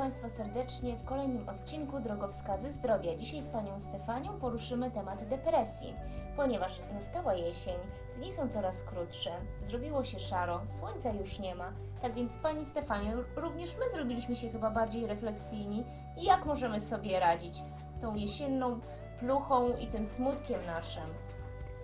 Państwa serdecznie w kolejnym odcinku Drogowskazy Zdrowia. Dzisiaj z Panią Stefanią poruszymy temat depresji, ponieważ nastała jesień, dni są coraz krótsze, zrobiło się szaro, słońca już nie ma. Tak więc Pani Stefaniu, również my zrobiliśmy się chyba bardziej refleksyjni jak możemy sobie radzić z tą jesienną pluchą i tym smutkiem naszym.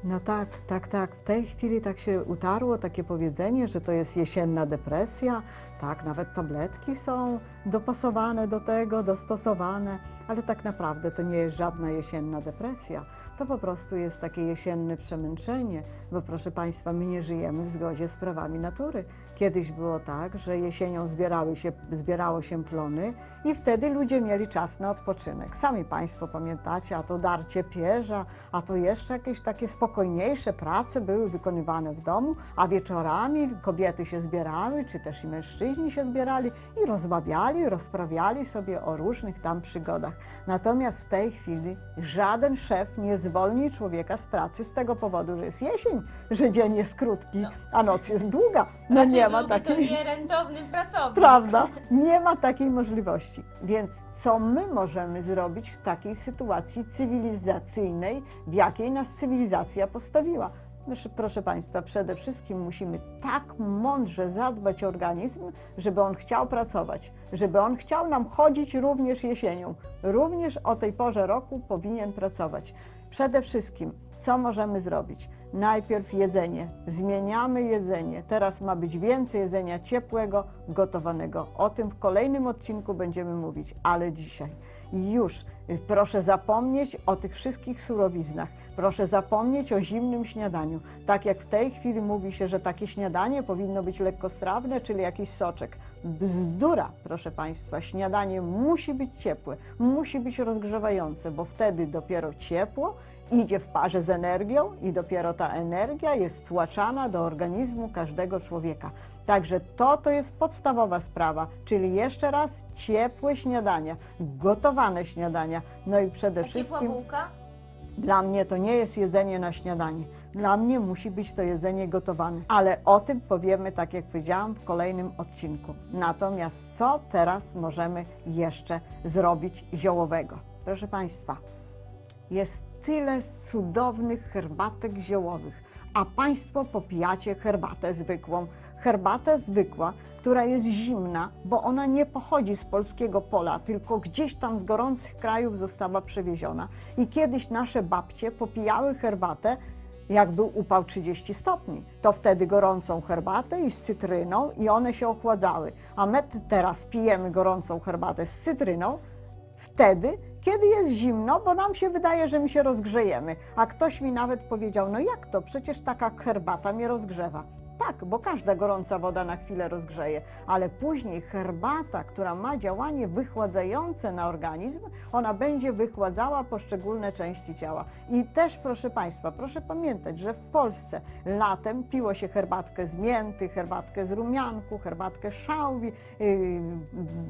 No tak, tak, tak. W tej chwili tak się utarło takie powiedzenie, że to jest jesienna depresja. Tak, nawet tabletki są dopasowane do tego, dostosowane, ale tak naprawdę to nie jest żadna jesienna depresja. To po prostu jest takie jesienne przemęczenie, bo proszę Państwa, my nie żyjemy w zgodzie z prawami natury. Kiedyś było tak, że jesienią zbierały się, zbierało się plony i wtedy ludzie mieli czas na odpoczynek. Sami Państwo pamiętacie, a to darcie pierza, a to jeszcze jakieś takie spokojniejsze prace były wykonywane w domu, a wieczorami kobiety się zbierały, czy też i mężczyźni się zbierali i rozmawiali, rozprawiali sobie o różnych tam przygodach. Natomiast w tej chwili żaden szef nie zwolni człowieka z pracy z tego powodu, że jest jesień, że dzień jest krótki, No. a noc jest długa. No Raczej nie ma takiej... to nierentowny pracownik. Prawda? Nie ma takiej możliwości. Więc co my możemy zrobić w takiej sytuacji cywilizacyjnej, w jakiej nas cywilizacja postawiła? Proszę, proszę Państwa, przede wszystkim musimy tak mądrze zadbać o organizm, żeby on chciał pracować, żeby on chciał nam chodzić również jesienią. Również o tej porze roku powinien pracować. Przede wszystkim, co możemy zrobić? Najpierw jedzenie. Zmieniamy jedzenie. Teraz ma być więcej jedzenia ciepłego, gotowanego. O tym w kolejnym odcinku będziemy mówić, ale dzisiaj już y, proszę zapomnieć o tych wszystkich surowiznach. Proszę zapomnieć o zimnym śniadaniu. Tak jak w tej chwili mówi się, że takie śniadanie powinno być lekkostrawne, czyli jakiś soczek. Bzdura, proszę Państwa. Śniadanie musi być ciepłe, musi być rozgrzewające, bo wtedy dopiero ciepło idzie w parze z energią i dopiero ta energia jest tłaczana do organizmu każdego człowieka. Także to to jest podstawowa sprawa, czyli jeszcze raz ciepłe śniadania, gotowane śniadania, no i przede A ciepła wszystkim bułka? dla mnie to nie jest jedzenie na śniadanie. Dla mnie musi być to jedzenie gotowane. Ale o tym powiemy, tak jak powiedziałam, w kolejnym odcinku. Natomiast co teraz możemy jeszcze zrobić ziołowego? Proszę Państwa, jest tyle cudownych herbatek ziołowych, a Państwo popijacie herbatę zwykłą. Herbatę zwykła, która jest zimna, bo ona nie pochodzi z polskiego pola, tylko gdzieś tam z gorących krajów została przewieziona. I kiedyś nasze babcie popijały herbatę, jak był upał 30 stopni. To wtedy gorącą herbatę i z cytryną i one się ochładzały. A my teraz pijemy gorącą herbatę z cytryną, wtedy, kiedy jest zimno, bo nam się wydaje, że my się rozgrzejemy. A ktoś mi nawet powiedział, no jak to, przecież taka herbata mnie rozgrzewa. Tak, bo każda gorąca woda na chwilę rozgrzeje, ale później herbata, która ma działanie wychładzające na organizm, ona będzie wychładzała poszczególne części ciała. I też, proszę Państwa, proszę pamiętać, że w Polsce latem piło się herbatkę z mięty, herbatkę z rumianku, herbatkę z szałwi, yy,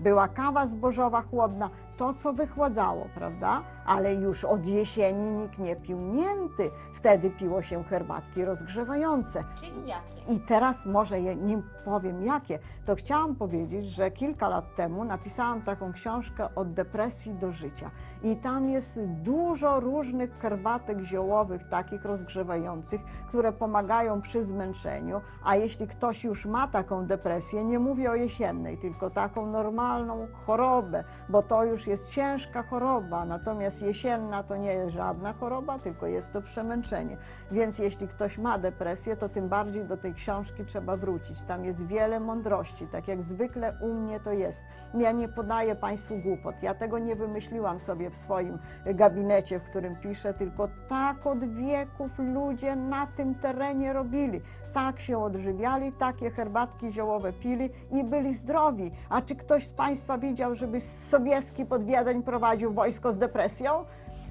była kawa zbożowa chłodna, to co wychładzało, prawda? Ale już od jesieni nikt nie pił mięty, wtedy piło się herbatki rozgrzewające. Czyli jakie? I teraz może, je, nim powiem jakie, to chciałam powiedzieć, że kilka lat temu napisałam taką książkę od depresji do życia. I tam jest dużo różnych herbatek ziołowych, takich rozgrzewających, które pomagają przy zmęczeniu. A jeśli ktoś już ma taką depresję, nie mówię o jesiennej, tylko taką normalną chorobę, bo to już jest ciężka choroba, natomiast jesienna to nie jest żadna choroba, tylko jest to przemęczenie. Więc jeśli ktoś ma depresję, to tym bardziej do tej książki trzeba wrócić. Tam jest wiele mądrości, tak jak zwykle u mnie to jest. Ja nie podaję Państwu głupot. Ja tego nie wymyśliłam sobie w swoim gabinecie, w którym piszę, tylko tak od wieków ludzie na tym terenie robili. Tak się odżywiali, takie herbatki ziołowe pili i byli zdrowi. A czy ktoś z Państwa widział, żeby Sobieski pod Wiedeń prowadził wojsko z depresją?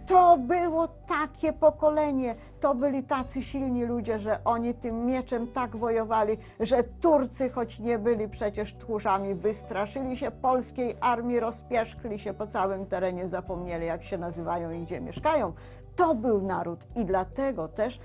To było takie pokolenie, to byli tacy silni ludzie, że oni tym mieczem tak wojowali, że Turcy, choć nie byli przecież tchórzami, wystraszyli się polskiej armii, rozpierzchli się po całym terenie, zapomnieli jak się nazywają i gdzie mieszkają. To był naród i dlatego też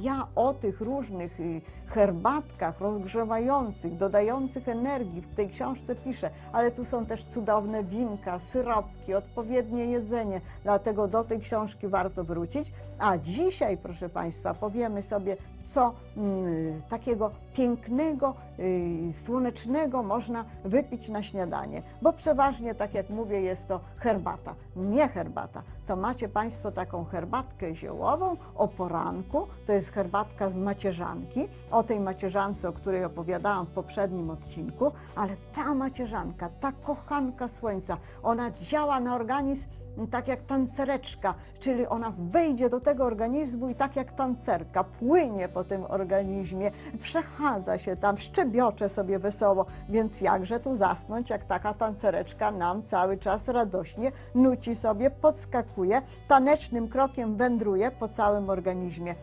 ja o tych różnych y, herbatkach rozgrzewających, dodających energii w tej książce piszę, ale tu są też cudowne winka, syropki, odpowiednie jedzenie, dlatego do tej książki warto wrócić. A dzisiaj, proszę Państwa, powiemy sobie, co mm, takiego pięknego, y, słonecznego można wypić na śniadanie, bo przeważnie, tak jak mówię, jest to herbata, nie herbata. To macie Państwo taką herbatkę ziołową o poranku, to jest herbatka z macierzanki, o tej macierzance, o której opowiadałam w poprzednim odcinku, ale ta macierzanka, ta kochanka słońca, ona działa na organizm tak jak tancereczka, czyli ona wejdzie do tego organizmu i tak jak tancerka płynie po tym organizmie, przechadza się tam, szczebiocze sobie wesoło, więc jakże tu zasnąć, jak taka tancereczka nam cały czas radośnie nuci sobie, podskakuje, tanecznym krokiem wędruje po całym organizmie.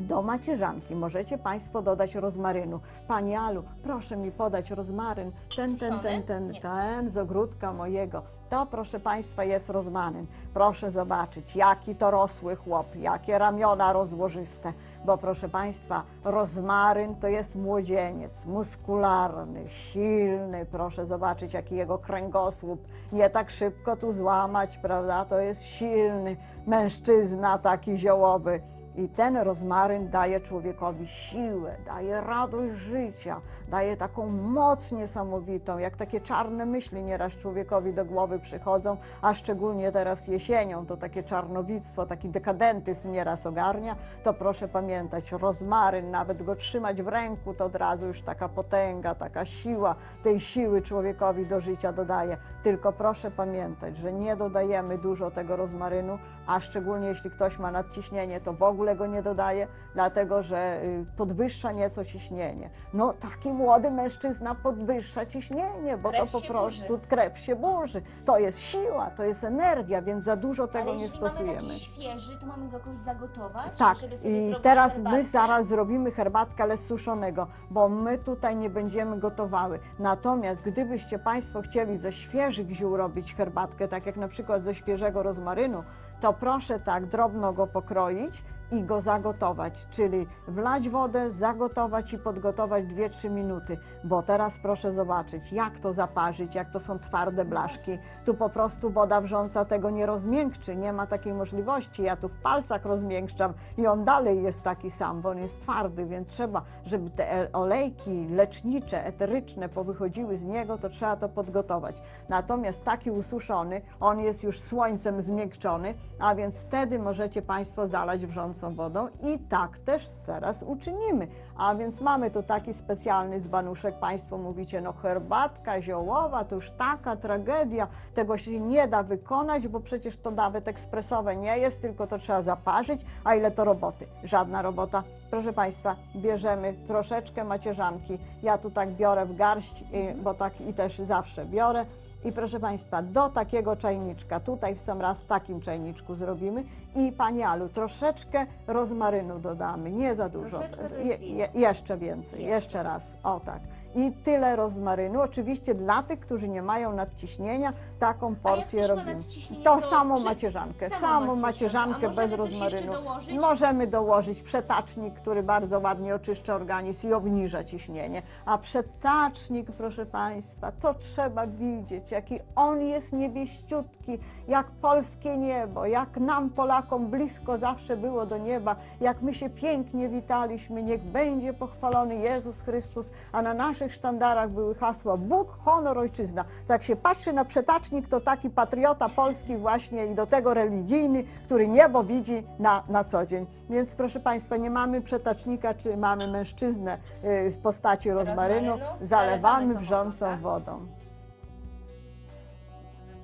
Do macierzanki możecie Państwo dodać rozmarynu. Pani Alu, proszę mi podać rozmaryn, ten, ten, ten, ten, ten z ogródka mojego. To, proszę Państwa, jest rozmaryn. Proszę zobaczyć, jaki to rosły chłop, jakie ramiona rozłożyste, bo proszę Państwa, rozmaryn to jest młodzieniec, muskularny, silny. Proszę zobaczyć, jaki jego kręgosłup. Nie tak szybko tu złamać, prawda? To jest silny mężczyzna, taki ziołowy. I ten rozmaryn daje człowiekowi siłę, daje radość życia, daje taką moc niesamowitą, jak takie czarne myśli nieraz człowiekowi do głowy przychodzą, a szczególnie teraz jesienią, to takie czarnowictwo, taki dekadentyzm nieraz ogarnia, to proszę pamiętać, rozmaryn, nawet go trzymać w ręku, to od razu już taka potęga, taka siła, tej siły człowiekowi do życia dodaje. Tylko proszę pamiętać, że nie dodajemy dużo tego rozmarynu, a szczególnie jeśli ktoś ma nadciśnienie, to w ogóle go nie dodaje, dlatego że y, podwyższa nieco ciśnienie. No taki młody mężczyzna podwyższa ciśnienie, bo Krew to po prostu burzy. krew się burzy. To jest siła, to jest energia, więc za dużo tego Ale nie jeżeli mamy stosujemy. taki świeży, to mamy go jakoś zagotować, Tak, żeby sobie i teraz herbatkę? my zaraz zrobimy herbatkę, ale z suszonego, bo my tutaj nie będziemy gotowały. Natomiast gdybyście Państwo chcieli ze świeżych ziół robić herbatkę, tak jak na przykład ze świeżego rozmarynu, to proszę tak drobno go pokroić i go zagotować, czyli wlać wodę, zagotować i podgotować 2-3 minuty, bo teraz proszę zobaczyć, jak to zaparzyć, jak to są twarde blaszki. Tu po prostu woda wrząca tego nie rozmiękczy, nie ma takiej możliwości. Ja tu w palcach rozmiękczam i on dalej jest taki sam, bo on jest twardy, więc trzeba, żeby te e- olejki lecznicze, eteryczne powychodziły z niego, to trzeba to podgotować. Natomiast taki ususzony, on jest już słońcem zmiękczony, a więc wtedy możecie Państwo zalać wrzącą wodą i tak też teraz uczynimy. A więc mamy tu taki specjalny dzbanuszek, Państwo mówicie, no herbatka ziołowa, to już taka tragedia, tego się nie da wykonać, bo przecież to nawet ekspresowe nie jest, tylko to trzeba zaparzyć, a ile to roboty? Żadna robota. Proszę Państwa, bierzemy troszeczkę macierzanki, ja tu tak biorę w garść, i, bo tak i też zawsze biorę, i proszę Państwa, do takiego czajniczka, tutaj w sam raz w takim czajniczku zrobimy i Pani Alu, troszeczkę rozmarynu dodamy, nie za dużo, Troszeczkę to je, jest ile? je, jeszcze więcej, Jeszcze. jeszcze raz, o tak. I tyle rozmarynu, oczywiście dla tych, którzy nie mają nadciśnienia, taką porcję robimy. To to samą czy- macierzankę, samą samą macierzankę. macierzankę bez rozmarynu. dołożyć? Możemy dołożyć przetacznik, który bardzo ładnie oczyszcza organizm i obniża ciśnienie. A przetacznik, proszę Państwa, to trzeba widzieć, jaki on jest niebieściutki, jak polskie niebo, jak nam Polakom blisko zawsze było do nieba, jak my się pięknie witaliśmy, niech będzie pochwalony Jezus Chrystus, a na naszych sztandarach były hasła Bóg, honor, ojczyzna. To jak się patrzy na przetacznik, to taki patriota polski właśnie i do tego religijny, który niebo widzi na, na co dzień. Więc proszę Państwa, nie mamy przetacznika, czy mamy mężczyznę y, w postaci rozmarynu, Rozmarynu, zalewamy wrzącą wodą, wodą.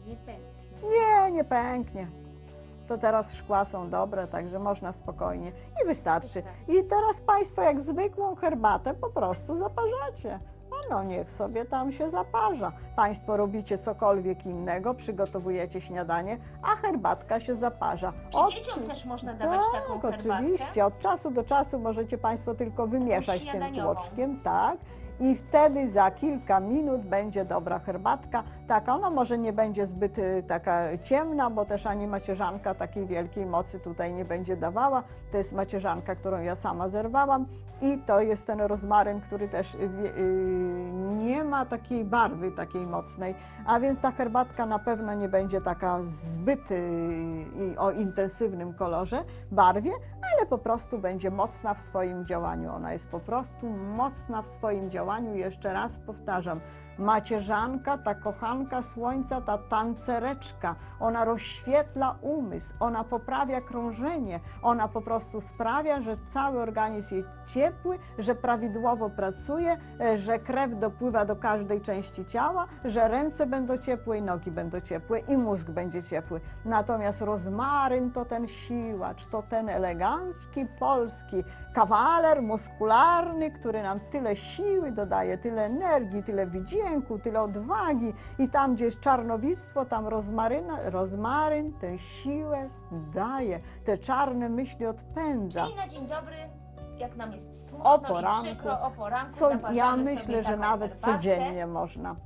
Nie pęknie. Nie, nie pęknie. To teraz szkła są dobre, także można spokojnie i wystarczy. I teraz Państwo jak zwykłą herbatę po prostu zaparzacie. No niech sobie tam się zaparza. Państwo robicie cokolwiek innego, przygotowujecie śniadanie, a herbatka się zaparza. Czy Od- dzieciom też można dawać taką tak, herbatkę? oczywiście. Od czasu do czasu możecie Państwo tylko wymieszać tym tłoczkiem, tak. I wtedy za kilka minut będzie dobra herbatka. Taka, ona może nie będzie zbyt y, taka ciemna, bo też ani macierzanka takiej wielkiej mocy tutaj nie będzie dawała. To jest macierzanka, którą ja sama zerwałam i to jest ten rozmaryn, który też y, y, nie ma takiej barwy takiej mocnej, a więc ta herbatka na pewno nie będzie taka zbyt y, o intensywnym kolorze, barwie, ale po prostu będzie mocna w swoim działaniu. Ona jest po prostu mocna w swoim działaniu. Jeszcze raz powtarzam, macierzanka, ta kochanka słońca, ta tancereczka, ona rozświetla umysł, ona poprawia krążenie, ona po prostu sprawia, że cały organizm jest ciepły, że prawidłowo pracuje, e, że krew dopływa do każdej części ciała, że ręce będą ciepłe i nogi będą ciepłe i mózg będzie ciepły. Natomiast rozmaryn to ten siłacz, to ten elegancki polski kawaler muskularny, który nam tyle siły dodaje, tyle energii, tyle wdzięku, tyle odwagi i tam, gdzie jest czarnowictwo, tam rozmaryna, rozmaryn tę siłę daje, te czarne myśli odpędza. Czyli na dzień dobry, jak nam jest smutno O i poranku. przykro, o poranku Co, ja myślę, że nawet herbatkę. codziennie można.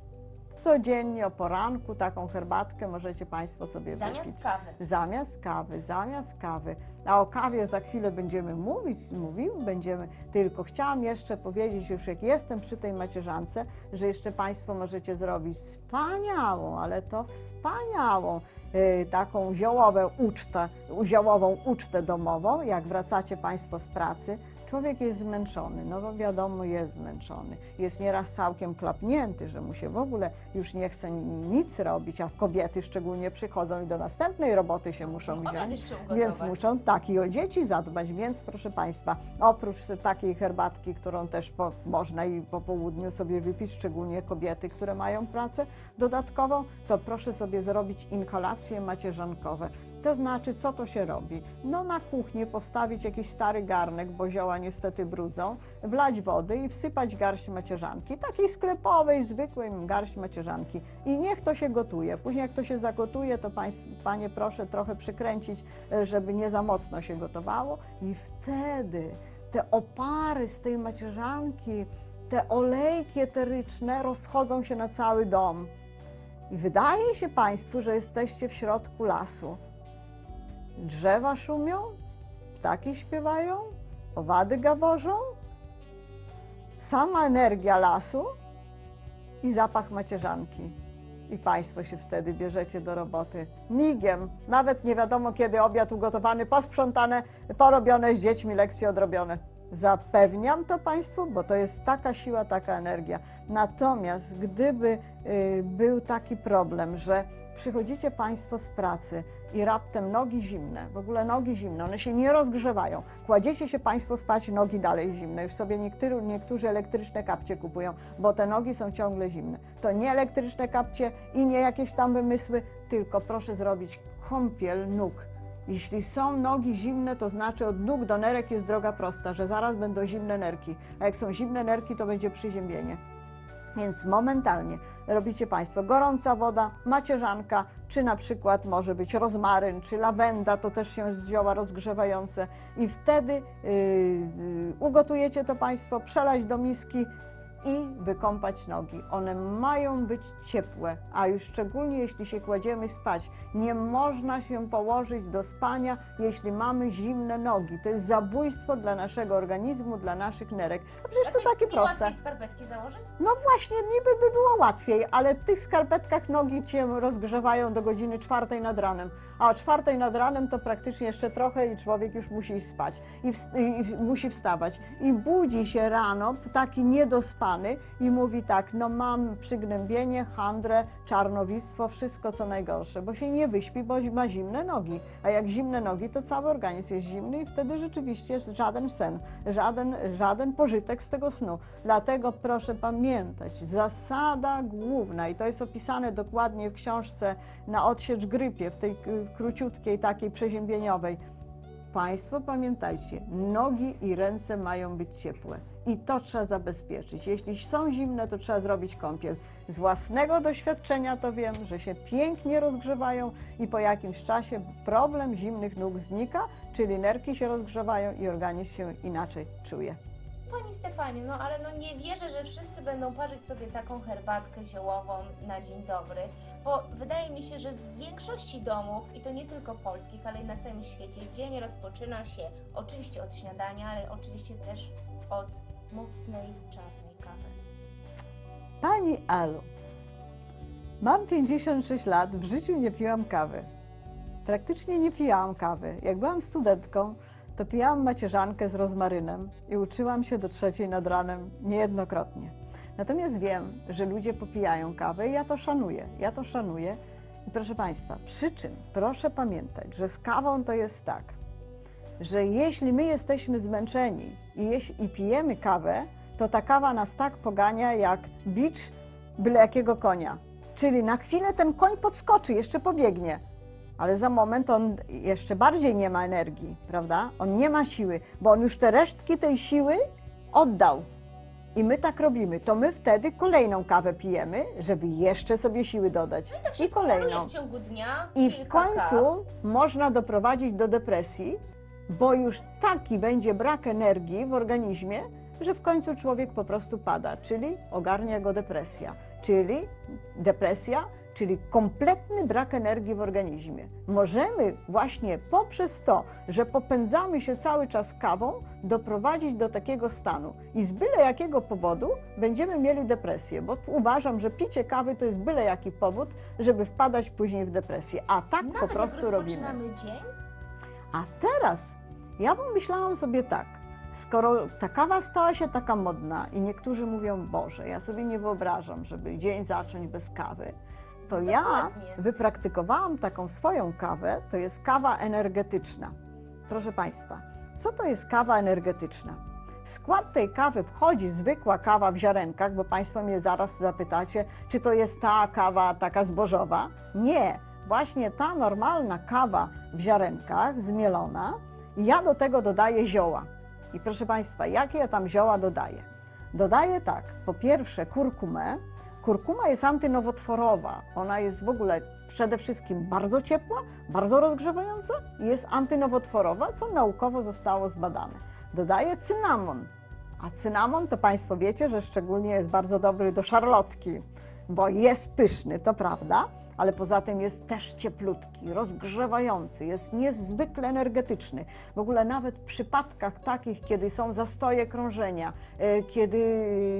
Codziennie o poranku taką herbatkę możecie Państwo sobie Zamiast wypić. kawy. Zamiast kawy, zamiast kawy. A o kawie za chwilę będziemy mówić, mówił, będziemy. Tylko chciałam jeszcze powiedzieć, już jak jestem przy tej macierzance, że jeszcze Państwo możecie zrobić wspaniałą, ale to wspaniałą y, taką ziołową ucztę, ziołową ucztę domową, jak wracacie Państwo z pracy. Człowiek jest zmęczony, no bo wiadomo, jest zmęczony. Jest nieraz całkiem klapnięty, że mu się w ogóle już nie chce nic robić, a kobiety szczególnie przychodzą i do następnej roboty się muszą wziąć. Więc muszą tak i o dzieci zadbać, więc proszę Państwa, oprócz takiej herbatki, którą też po, można i po południu sobie wypić, szczególnie kobiety, które mają pracę dodatkową, to proszę sobie zrobić inhalacje macierzankowe. To znaczy, co to się robi? No na kuchni powstawić jakiś stary garnek, bo zioła niestety brudzą, wlać wody i wsypać garść macierzanki, takiej sklepowej, zwykłej garść macierzanki i niech to się gotuje. Później jak to się zagotuje, to Panie proszę trochę przykręcić, e, żeby nie za mocno się gotowało i wtedy te opary z tej macierzanki, te olejki eteryczne rozchodzą się na cały dom. I wydaje się Państwu, że jesteście w środku lasu. Drzewa szumią, ptaki śpiewają, owady gaworzą, sama energia lasu i zapach macierzanki. I Państwo się wtedy bierzecie do roboty. Migiem, nawet nie wiadomo kiedy obiad ugotowany, posprzątane, porobione z dziećmi, lekcje odrobione. Zapewniam to Państwu, bo to jest taka siła, taka energia. Natomiast gdyby y, był taki problem, że przychodzicie Państwo z pracy i raptem nogi zimne, w ogóle nogi zimne, one się nie rozgrzewają. Kładziecie się Państwo spać, nogi dalej zimne. Już sobie niektórzy, niektórzy elektryczne kapcie kupują, bo te nogi są ciągle zimne. To nie elektryczne kapcie i nie jakieś tam wymysły, tylko proszę zrobić kąpiel nóg. Jeśli są nogi zimne, to znaczy od nóg do nerek jest droga prosta, że zaraz będą zimne nerki. A jak są zimne nerki, to będzie przyziębienie. Więc momentalnie robicie Państwo gorąca woda, macierzanka, czy na przykład może być rozmaryn, czy lawenda, to też się zioła rozgrzewające. I wtedy yy, yy, ugotujecie to Państwo, przelać do miski i wykąpać nogi. One mają być ciepłe, a już szczególnie jeśli się kładziemy spać. Nie można się położyć do spania, jeśli mamy zimne nogi. To jest zabójstwo dla naszego organizmu, dla naszych nerek. A przecież A to takie nie proste. łatwiej skarpetki założyć? No właśnie, niby by było łatwiej, ale w tych skarpetkach nogi cię rozgrzewają do godziny czwartej nad ranem, a o czwartej nad ranem to praktycznie jeszcze trochę i człowiek już musi spać i, ws- i, i musi wstawać. I budzi się rano taki niedospany i mówi tak, no mam przygnębienie, handrę, czarnowictwo, wszystko co najgorsze, bo się nie wyśpi, bo ma zimne nogi, a jak zimne nogi, to cały organizm jest zimny i wtedy rzeczywiście żaden sen, żaden, żaden pożytek z tego snu. Dlatego proszę pamiętać, zasada główna i to jest opisane dokładnie w książce na odsiecz grypie, w tej y, króciutkiej takiej przeziębieniowej. Państwo pamiętajcie, nogi i ręce mają być ciepłe i to trzeba zabezpieczyć. Jeśli są zimne, to trzeba zrobić kąpiel. Z własnego doświadczenia to wiem, że się pięknie rozgrzewają i po jakimś czasie problem zimnych nóg znika, czyli nerki się rozgrzewają i organizm się inaczej czuje. Pani Stefaniu, no ale no nie wierzę, że wszyscy będą parzyć sobie taką herbatkę ziołową na dzień dobry, bo wydaje mi się, że w większości domów, i to nie tylko polskich, ale i na całym świecie, dzień rozpoczyna się oczywiście od śniadania, ale oczywiście też od mocnej czarnej kawy. Pani Alu, mam 56 lat, w życiu nie piłam kawy. Praktycznie nie pijałam kawy. Jak byłam studentką, to pijałam macierzankę z rozmarynem i uczyłam się do trzeciej nad ranem niejednokrotnie. Natomiast wiem, że ludzie popijają kawę i ja to szanuję. Ja to szanuję. I proszę Państwa, przy czym proszę pamiętać, że z kawą to jest tak, że jeśli my jesteśmy zmęczeni i, jeś- i pijemy kawę, to ta kawa nas tak pogania jak bicz byle jakiego konia. Czyli na chwilę ten koń podskoczy, jeszcze pobiegnie, ale za moment on jeszcze bardziej nie ma energii, prawda? On nie ma siły, bo on już te resztki tej siły oddał. I my tak robimy. To my wtedy kolejną kawę pijemy, żeby jeszcze sobie siły dodać. Tak się I kolejną. w ciągu dnia I w końcu można doprowadzić do depresji, bo już taki będzie brak energii w organizmie, że w końcu człowiek po prostu pada, czyli ogarnia go depresja, czyli depresja, czyli kompletny brak energii w organizmie. Możemy właśnie poprzez to, że popędzamy się cały czas kawą, doprowadzić do takiego stanu i z byle jakiego powodu będziemy mieli depresję, bo uważam, że picie kawy to jest byle jaki powód, żeby wpadać później w depresję, a tak Nawet po prostu robimy. dzień, A teraz ja pomyślałam sobie tak, skoro ta kawa stała się taka modna i niektórzy mówią, Boże, ja sobie nie wyobrażam, żeby dzień zacząć bez kawy, to ja wypraktykowałam taką swoją kawę, to jest kawa energetyczna. Proszę Państwa, co to jest kawa energetyczna? W skład tej kawy wchodzi zwykła kawa w ziarenkach, bo Państwo mnie zaraz zapytacie, czy to jest ta kawa taka zbożowa. Nie, właśnie ta normalna kawa w ziarenkach, zmielona. Ja do tego dodaję zioła. I proszę Państwa, jakie ja tam zioła dodaję? Dodaję tak, po pierwsze kurkumę. Kurkuma jest antynowotworowa. Ona jest w ogóle przede wszystkim bardzo ciepła, bardzo rozgrzewająca i jest antynowotworowa, co naukowo zostało zbadane. Dodaję cynamon. A cynamon to Państwo wiecie, że szczególnie jest bardzo dobry do szarlotki, bo jest pyszny, to prawda, ale poza tym jest też cieplutki, rozgrzewający, jest niezwykle energetyczny. W ogóle nawet w przypadkach takich, kiedy są zastoje krążenia, e, kiedy,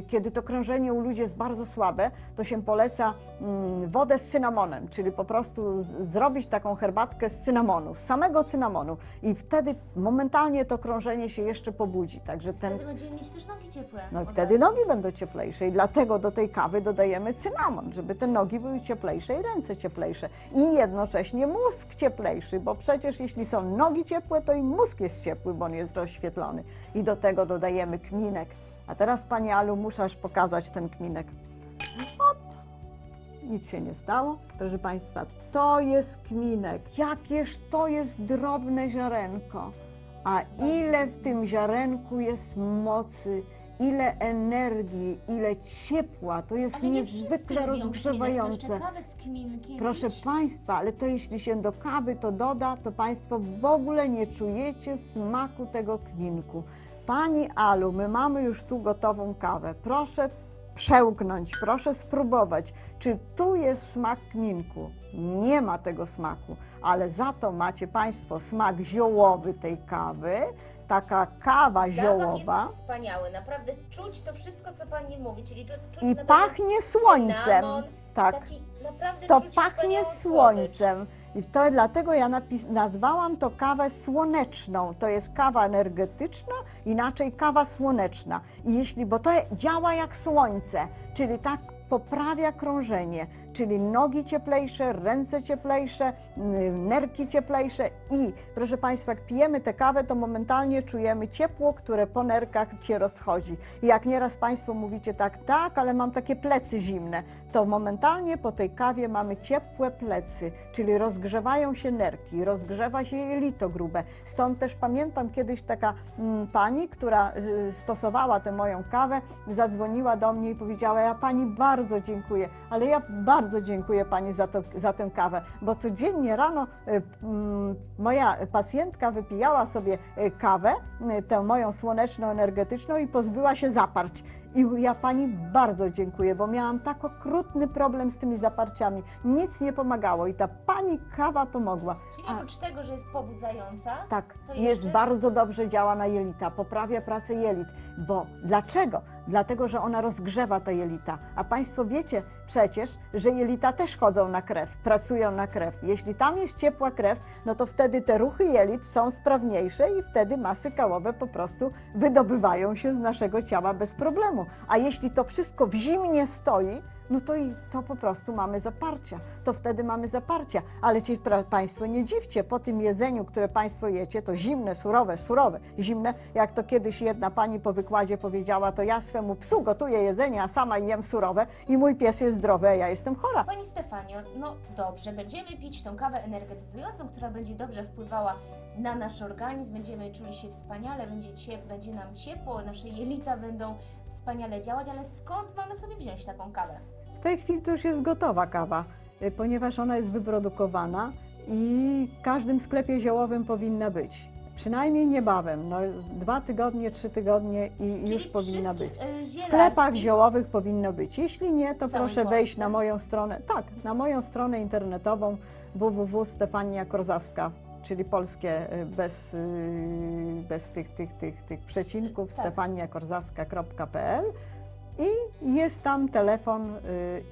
kiedy to krążenie u ludzi jest bardzo słabe, to się poleca mm, wodę z cynamonem, czyli po prostu zrobić taką herbatkę z cynamonu, z samego cynamonu i wtedy momentalnie to krążenie się jeszcze pobudzi. Także ten, wtedy będziemy mieć też nogi ciepłe. no i wtedy nogi będą cieplejsze i dlatego do tej kawy dodajemy cynamon, żeby te nogi były cieplejsze i ręce cieplejsze. I jednocześnie mózg cieplejszy, bo przecież jeśli są nogi ciepłe, to i mózg jest ciepły, bo on jest rozświetlony. I do tego dodajemy kminek. A teraz Pani Alu, muszę pokazać ten kminek. Nic się nie stało. Proszę Państwa, to jest kminek. Jakież to jest drobne ziarenko. A ile w tym ziarenku jest mocy, ile energii, ile ciepła. To jest Ale niezwykle rozgrzewające. Kminek. Proszę? Państwa, ale to jeśli się do kawy to doda, to Państwo w ogóle nie czujecie smaku tego kminku. Pani Alu, my mamy już tu gotową kawę. Proszę przełknąć, proszę spróbować, czy tu jest smak kminku. Nie ma tego smaku, ale za to macie Państwo smak ziołowy tej kawy. Taka kawa Zapach ziołowa jest wspaniały, naprawdę czuć to wszystko, co Pani mówi, czyli czu, czuć i naprawdę pachnie słońcem. cynamon, Tak. Taki naprawdę To czuć pachnie wspaniałą słońcem. I to dlatego ja napis, nazwałam to kawę słoneczną. To jest kawa energetyczna, inaczej kawa słoneczna. I jeśli, bo to działa jak słońce, czyli tak poprawia krążenie, czyli nogi cieplejsze, ręce cieplejsze, nerki cieplejsze i proszę Państwa, jak pijemy tę kawę, to momentalnie czujemy ciepło, które po nerkach się rozchodzi. I jak nieraz Państwo mówicie tak, tak, ale mam takie plecy zimne, to momentalnie po tej kawie mamy ciepłe plecy, czyli rozgrzewają się nerki, rozgrzewa się jelito grube. Stąd też pamiętam kiedyś taka mm, pani, która y, stosowała tę moją kawę, zadzwoniła do mnie i powiedziała, ja Pani bardzo dziękuję, ale ja bardzo dziękuję Pani za, to, za tę kawę, bo codziennie rano y, mm, moja pacjentka wypijała sobie y, kawę, y, tę moją słoneczno-energetyczną i pozbyła się zaparć. I ja Pani bardzo dziękuję, bo miałam tak okrutny problem z tymi zaparciami. Nic nie pomagało i ta Pani kawa pomogła. Czyli A- oprócz tego, że jest pobudzająca, Tak, To jest jeszcze? bardzo dobrze działa na jelita, poprawia pracę jelit. Bo dlaczego? Dlatego, że ona rozgrzewa te jelita. A Państwo wiecie przecież, że jelita też chodzą na krew, pracują na krew. Jeśli tam jest ciepła krew, no to wtedy te ruchy jelit są sprawniejsze i wtedy masy kałowe po prostu wydobywają się z naszego ciała bez problemu. A jeśli to wszystko w zimnie stoi, no to i to po prostu mamy zaparcia. To wtedy mamy zaparcia. Ale ci Państwo nie dziwcie, po tym jedzeniu, które Państwo jecie, to zimne, surowe, surowe, zimne, jak to kiedyś jedna pani po wykładzie powiedziała, to ja swemu psu gotuję jedzenie, a sama jem surowe i mój pies jest zdrowy, a ja jestem chora. Pani Stefanio, no dobrze, będziemy pić tą kawę energetyzującą, która będzie dobrze wpływała na nasz organizm, będziemy czuli się wspaniale, będzie, ciep, będzie nam ciepło, nasze jelita będą wspaniale działać, ale skąd mamy sobie wziąć taką kawę? W tej chwili to już jest gotowa kawa, y, ponieważ ona jest wyprodukowana i w każdym sklepie ziołowym powinna być. Przynajmniej niebawem, no, dwa tygodnie, trzy tygodnie i i już Czyli powinna być. y, W sklepach ziołowych powinno być. Jeśli nie, to proszę wejść Polsce? na moją stronę, tak, na moją stronę internetową www.stefania.korzawska, czyli polskie y, bez, y, bez tych, tych, tych, tych przecinków, tak. stefaniakorzawska.pl i jest tam telefon y,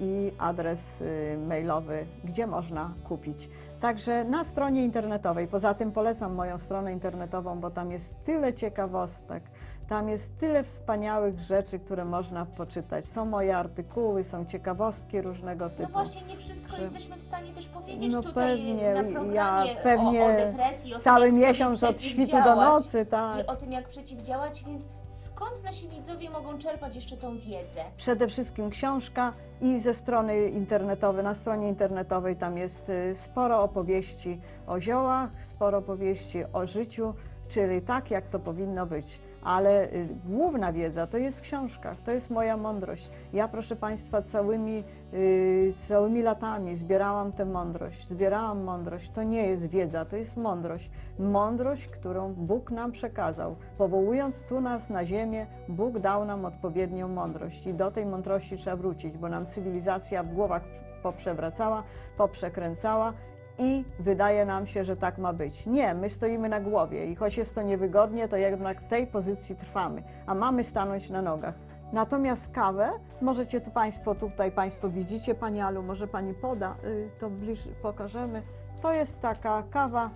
i adres mailowy, gdzie można kupić. Także na stronie internetowej, poza tym polecam moją stronę internetową, bo tam jest tyle ciekawostek, tam jest tyle wspaniałych rzeczy, które można poczytać. Są moje artykuły, są ciekawostki różnego typu. No właśnie, nie wszystko Że- jesteśmy w stanie też powiedzieć No tutaj pewnie, na ja programie pewnie o, o depresji, o Cały miesiąc od świtu do nocy, tak. I o tym, jak przeciwdziałać, więc skąd nasi widzowie mogą czerpać jeszcze tą wiedzę? Przede wszystkim książka i ze strony internetowej, na stronie internetowej tam jest y, sporo opowieści o ziołach, sporo opowieści o życiu, czyli tak, jak to powinno być. Ale y, główna wiedza to jest w książkach, to jest moja mądrość. Ja, proszę Państwa, całymi, y, całymi latami zbierałam tę mądrość, zbierałam mądrość. To nie jest wiedza, to jest mądrość. Mądrość, którą Bóg nam przekazał. Powołując tu nas na ziemię, Bóg dał nam odpowiednią mądrość i do tej mądrości trzeba wrócić, bo nam cywilizacja w głowach poprzewracała, poprzekręcała i wydaje nam się, że tak ma być. Nie, my stoimy na głowie i choć jest to niewygodnie, to jednak tej pozycji trwamy, a mamy stanąć na nogach. Natomiast kawę możecie tu Państwo, tutaj Państwo widzicie, Pani Alu, może Pani poda, y, to bliżej pokażemy. To jest taka kawa,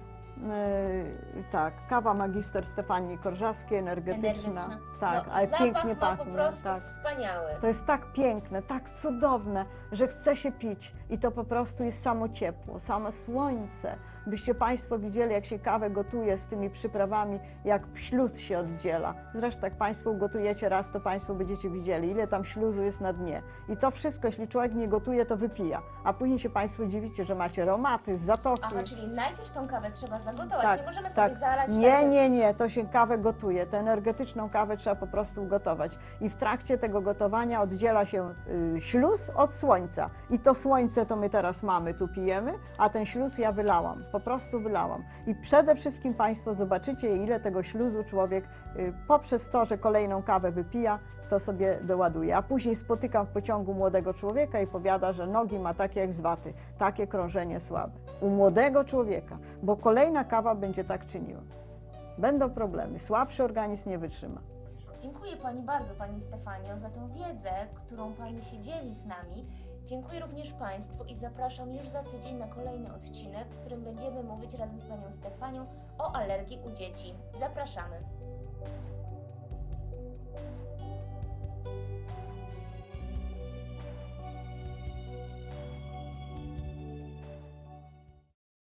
y, tak, kawa magister Stefanii Korzawskiej, energetyczna. Energetyczna. Tak, no, ale pięknie pachnie. po prostu tak. wspaniały. To jest tak piękne, tak cudowne, że chce się pić i to po prostu jest samo ciepło, samo słońce. Byście Państwo widzieli, jak się kawę gotuje z tymi przyprawami, jak śluz się oddziela. Zresztą jak Państwo gotujecie raz, to Państwo będziecie widzieli, ile tam śluzu jest na dnie. I to wszystko, jeśli człowiek nie gotuje, to wypija. A później się Państwo dziwicie, że macie aromaty, zatoki. Aha, czyli najpierw tą kawę trzeba zagotować, Tak, nie możemy tak. sobie zalać Nie, tak, nie, nie, to się kawę gotuje. Tę energetyczną kawę trzeba po prostu gotować. I w trakcie tego gotowania oddziela się y, śluz od słońca. I to słońce to my teraz mamy, tu pijemy, a ten śluz ja wylałam, po prostu wylałam. I przede wszystkim Państwo zobaczycie, ile tego śluzu człowiek y, poprzez to, że kolejną kawę wypija, to sobie doładuje. A później spotykam w pociągu młodego człowieka i powiada, że nogi ma takie jak z waty, takie krążenie słabe. U młodego człowieka, bo Kolejna kawa będzie tak czyniła. Będą problemy, słabszy organizm nie wytrzyma. Dziękuję Pani bardzo, Pani Stefanio, za tą wiedzę, którą Pani się dzieli z nami. Dziękuję również Państwu i zapraszam już za tydzień na kolejny odcinek, w którym będziemy mówić razem z Panią Stefanią o alergii u dzieci. Zapraszamy!